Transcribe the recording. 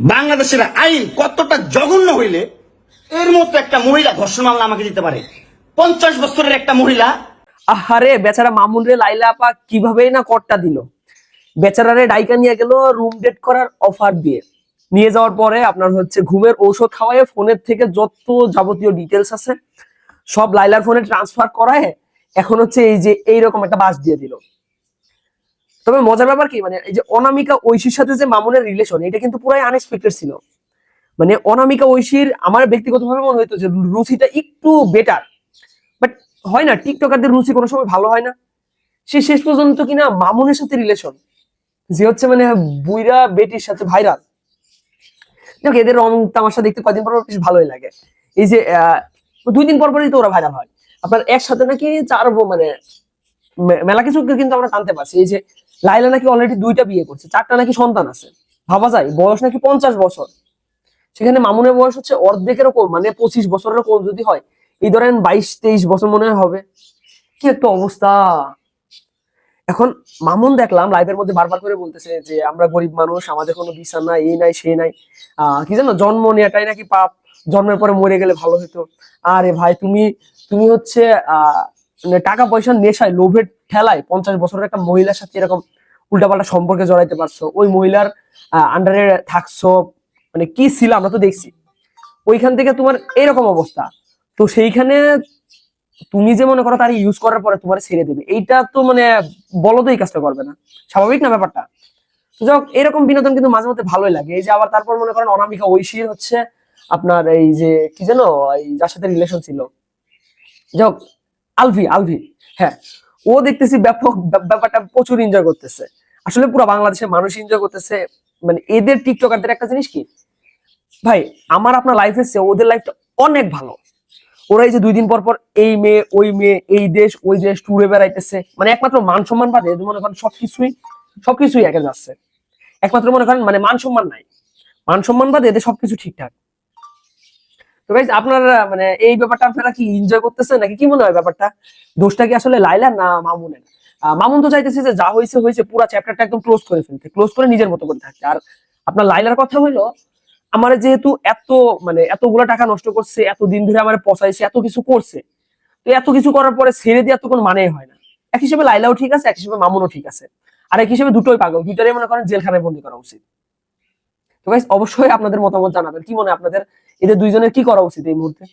বাংলাদেশের আইন কতটা জঘন্য হইলে এর মতো একটা মহিলা ধর্ষণ মামলা আমাকে দিতে পারে। পঞ্চাশ বছরের একটা মহিলা। আহারে, বেচারা মামুন রে লাইলা আপা কিভাবেই না কটটা দিল। বেচারারে ডাইকা নিয়ে গেল রুম ডেট করার অফার দিয়ে। নিয়ে যাওয়ার পরে আপনার হচ্ছে ঘুমের ঔষধ খাওয়ায়, ফোনের থেকে যত যাবতীয় ডিটেলস আছে, সব লাইলার ফোনে ট্রান্সফার করায়, এখন হচ্ছে এই যে এইরকম একটা বাস দিয়ে দিল। তবে মজার ব্যাপার কি মানে এই যে অনামিকা ঐশীর সাথে যে মামুনের রিলেশন এটা কিন্তু পুরাই আনএক্সপেক্টেড ছিল। মানে অনামিকা ঐশীর আমার ব্যক্তিগতভাবে মনে হইতো যে রুচিটা একটু বেটার বাট হয় না, টিকটকারদের রুচি কোনো সময় ভালো হয় না। সে শেষ পর্যন্ত কিনা মামুনের সাথে রিলেশন যে হচ্ছে মানে বুইরা বেটির সাথে ভাইরাল দেখ এদের রং তামাশা দেখতে কদিন পর বেশ ভালোই লাগে। এই যে দুই দিন পর পরই তো ওরা ভাইরাল হয়। আপনার একসাথে নাকি চার মানে মেলা কিছু কিন্তু আমরা জানতে পারছি। এই যে লাইলা নাকি অলরেডি দুইটা বিয়ে করছে, চারটা নাকি সন্তান আছে। ভাবা যায়, বয়স নাকি পঞ্চাশ বছর। সেখানে মামুনের বয়স হচ্ছে অর্ধেকেরও কম মানে পঁচিশ বছরের কম যদি হয়। এই ধরেন বাইশ, তেইশ বছর মনে হবে। কি একটা অবস্থা। এখন মামুন দেখলাম লাইভের মধ্যে বারবার করে বলতেছে যে, আমরা গরিব মানুষ, আমাদের কোনো বিচার নাই, এই নাই সেই নাই। আহ, কি জানো, জন্ম নেওয়াটাই নাকি পাপ। জন্মের পরে মরে গেলে ভালো হতো। আরে ভাই, তুমি তুমি হচ্ছে, আহ মানে টাকা পয়সার নেশায় লোভের ঠেলায় পঞ্চাশ বছরের একটা মহিলার সাথে এরকম উল্টাপাল্টা সম্পর্কে জড়াইতে পারছ। ওই মহিলার আন্ডারে থাকছো মানে কি ছিল আমরা তো দেখছি। ওইখান থেকে তোমার এরকম অবস্থা। তো সেইখানে তুমি যে মনে করো তার ইউজ করার পরে তোমার ছেড়ে দেবে। এইটা তো মানে বলো তো এই কাজটা করবে না। স্বাভাবিক না ব্যাপারটা? তো যাই এরকম বিনোদন কিন্তু মাঝে মধ্যে ভালোই লাগে। এই যে আবার তারপর মনে করেন অনামিকা ঐশীর হচ্ছে আপনার এই যে, কি এই যার সাথে রিলেশন ছিল। যাই আলভি আলভি হ্যাঁ। ও দেখতেছি ব্যাপক ব্যাপারটা প্রচুর এনজয় করতেছে। আসলে পুরো বাংলাদেশের মানুষ এনজয় করতেছে মানে এদের টিকটকারদের একটা জিনিস কি? ভাই, আমার আপনার লাইফ এসছে ওদের লাইফটা অনেক ভালো। ওরা এই যে দুই দিন পর পর এই মেয়ে, ওই মেয়ে, এই দেশ, ওই দেশ ট্যুরে বেড়াইতেছে। মানে একমাত্র মান সম্মান বাদে মনে করেন সবকিছুই সবকিছুই একে যাচ্ছে। একমাত্র মনে করেন মানে মান সম্মান নাই। মান সম্মান বাদে এদের সবকিছু ঠিকঠাক। তো গাইজ আপনারা মানে এই ব্যাপারটা আপনারা কি এনজয় করতেছেন? নাকি কি মনে হয় ব্যাপারটা? দোষটা কি আসলে লাইলা না মামুনের? মামুন তো চাইতেছে যে যা হয়েছে হয়েছে পুরো চ্যাপ্টারটা একদম ক্লোজ করে ফেলতে ক্লোজ করে নিজের মতো করে থাকতে। আর আপনার লাইলার কথা হইল, আমার যেহেতু এত মানে এতগুলো টাকা নষ্ট করছে এত দিন ধরে আমার পচাইছে, এত কিছু করছে, তো এত কিছু করার পরে ছেড়ে দেওয়ার তো কোনো মানেই হয় না। এক হিসেবে লাইলাও ঠিক আছে, এক হিসেবে মামুনও ঠিক আছে। আর এক হিসেবে দুটোই পাগল, দুইটারই মনে করেন জেলখানায় বন্দি করা উচিত। তো গাইস অবশ্যই আপনাদের মতামত জানাবেন। কি মনে আপনাদের? এদের দুইজনের কি করা উচিত এই মুহূর্তে?